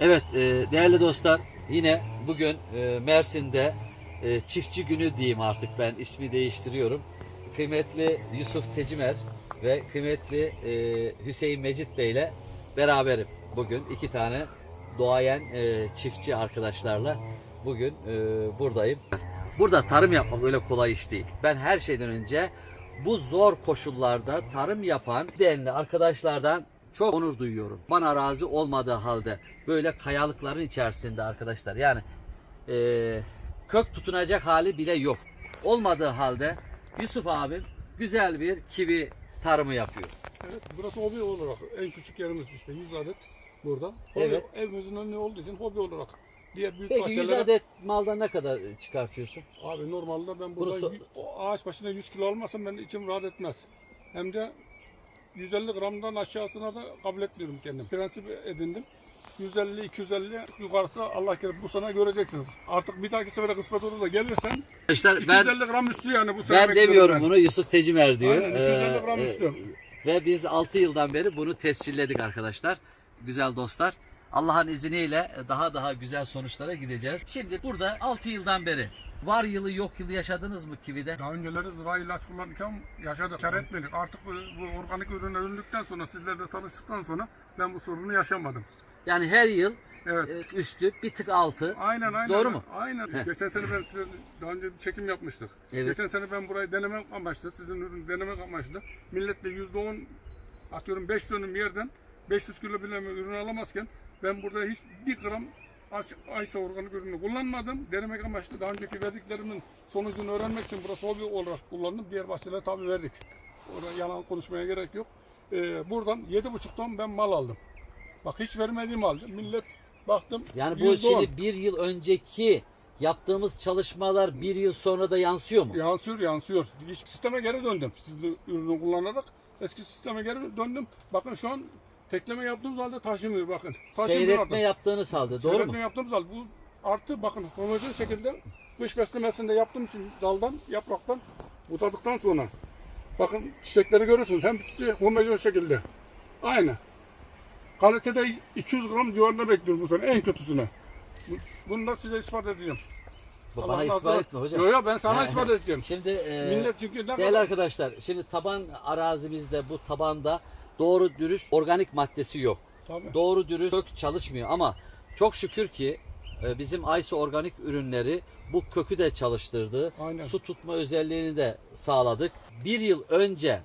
Evet e, değerli dostlar yine bugün e, Mersin'de e, çiftçi günü diyeyim artık ben ismi değiştiriyorum. Kıymetli Yusuf Tecimer ve kıymetli e, Hüseyin Mecit Bey ile beraberim bugün iki tane doğayan e, çiftçi arkadaşlarla bugün e, buradayım. Burada tarım yapmak öyle kolay iş değil. Ben her şeyden önce bu zor koşullarda tarım yapan değerli arkadaşlardan çok onur duyuyorum. Bana arazi olmadığı halde böyle kayalıkların içerisinde arkadaşlar yani eee, kök tutunacak hali bile yok. Olmadığı halde Yusuf abim güzel bir kivi tarımı yapıyor. Evet, burası hobi olarak en küçük yerimiz işte 100 adet burada. Hobi, Evet. Evimizin önünde olduğu için hobi olarak. Diğer büyük Peki 100 bahçelere- adet maldan ne kadar çıkartıyorsun? Abi normalde ben burada Burası- ağaç başına 100 kilo almasam ben içim rahat etmez. Hem de 150 gramdan aşağısına da kabul etmiyorum kendim. Prensip edindim. 150 250 yukarısı Allah kerim bu sene göreceksiniz. Artık bir dahaki sefere kısmet olursa gelirsen Arkadaşlar ben 250 gram üstü yani bu sene ben demiyorum ben. bunu Yusuf Tecimer diyor. Aynen 250 gram Ee, üstü. e, Ve biz 6 yıldan beri bunu tescilledik arkadaşlar. Güzel dostlar. Allah'ın izniyle daha daha güzel sonuçlara gideceğiz. Şimdi burada 6 yıldan beri var yılı yok yılı yaşadınız mı Kivi'de? Daha önceleri zira ilaç kullanırken yaşadık, kar etmedik. Artık bu, bu organik ürüne döndükten sonra, sizlerle tanıştıktan sonra ben bu sorunu yaşamadım. Yani her yıl Evet. e, üstü bir tık altı. Aynen aynen. Doğru mu? Aynen. Heh. Geçen sene ben size daha önce bir çekim yapmıştık. Evet. Geçen sene ben burayı denemek amaçlı, sizin ürünü denemek amaçlı milletle yüzde on atıyorum 5 dönüm yerden 500 kilo bile ürün alamazken ben burada hiç bir gram Aysa organik ürünü kullanmadım. Denemek amaçlı daha önceki verdiklerimin sonucunu öğrenmek için burası hobi olarak kullandım. Diğer bahçelere tabi verdik. Orada yalan konuşmaya gerek yok. Ee, buradan 7,5 ton ben mal aldım. Bak hiç vermediğim aldım. Millet baktım. Yani bu %10. şimdi bir yıl önceki yaptığımız çalışmalar bir yıl sonra da yansıyor mu? Yansıyor yansıyor. Hiç sisteme geri döndüm. Siz ürünü kullanarak eski sisteme geri döndüm. Bakın şu an tekleme yaptığımız halde taşınıyor bakın. Taşınıyor Seyretme artık. yaptığınız halde doğru Seyretme mu? yaptığımız halde bu artı bakın homojen şekilde dış beslemesinde yaptığım için daldan yapraktan butadıktan sonra bakın çiçekleri görürsünüz. Hem homojen şekilde. Aynı. Kalitede 200 gram civarında bekliyoruz bu sene en kötüsünü. Bu- Bunu da size ispat edeceğim. Bana Allah ispat razı- etme hocam. Yok yok ben sana ispat edeceğim. Şimdi e, Millet çünkü ne Değerli kadar... arkadaşlar, şimdi taban arazimizde bu tabanda doğru dürüst organik maddesi yok. Tabii. Doğru dürüst kök çalışmıyor ama çok şükür ki e, bizim Aysa organik ürünleri bu kökü de çalıştırdı. Aynen. Su tutma özelliğini de sağladık. Bir yıl önce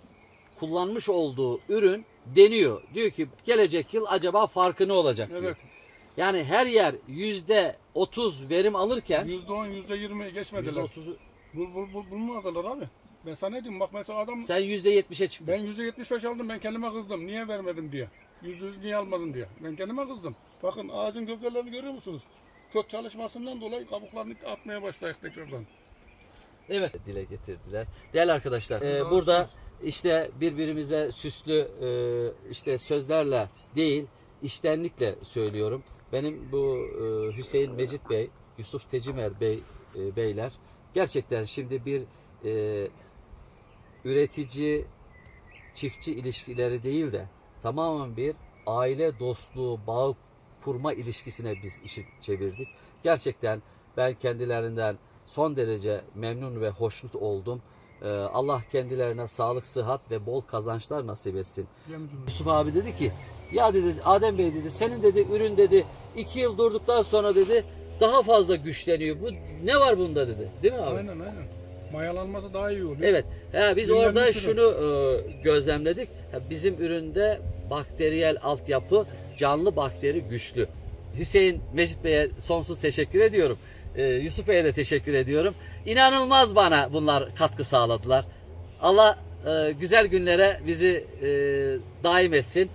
kullanmış olduğu ürün deniyor. Diyor ki gelecek yıl acaba farkı ne olacak diyor. Evet. Yani her yer yüzde otuz verim alırken %10, %20'ye yüzde geçmediler. otuzu Bul, bul, bul, bulmadılar abi. Ben sana ne diyeyim bak mesela adam sen yüzde yetmişe çıktın. ben %75 aldım ben kendime kızdım. Niye vermedim diye. %100 niye almadın diye. Ben kendime kızdım. Bakın ağacın gövdelerini görüyor musunuz? Kök çalışmasından dolayı kabuklarını atmaya başladık tekrardan. Evet dile getirdiler. Değerli arkadaşlar e, burada olsun. işte birbirimize süslü e, işte sözlerle değil iştenlikle söylüyorum. Benim bu e, Hüseyin Mecit Bey, Yusuf Tecimer Bey e, beyler gerçekten şimdi bir e, üretici çiftçi ilişkileri değil de tamamen bir aile dostluğu bağı kurma ilişkisine biz işi çevirdik. Gerçekten ben kendilerinden son derece memnun ve hoşnut oldum. Ee, Allah kendilerine sağlık, sıhhat ve bol kazançlar nasip etsin. Yusuf abi dedi ki ya dedi Adem Bey dedi senin dedi ürün dedi iki yıl durduktan sonra dedi daha fazla güçleniyor. Bu ne var bunda dedi. Değil mi abi? Aynen aynen. Mayalanması daha iyi oluyor. Evet. Ha, biz Dinlenmiş orada şunu e, gözlemledik. Ha, bizim üründe bakteriyel altyapı, canlı bakteri güçlü. Hüseyin Mecit Bey'e sonsuz teşekkür ediyorum. E, Yusuf Bey'e de teşekkür ediyorum. İnanılmaz bana bunlar katkı sağladılar. Allah e, güzel günlere bizi e, daim etsin.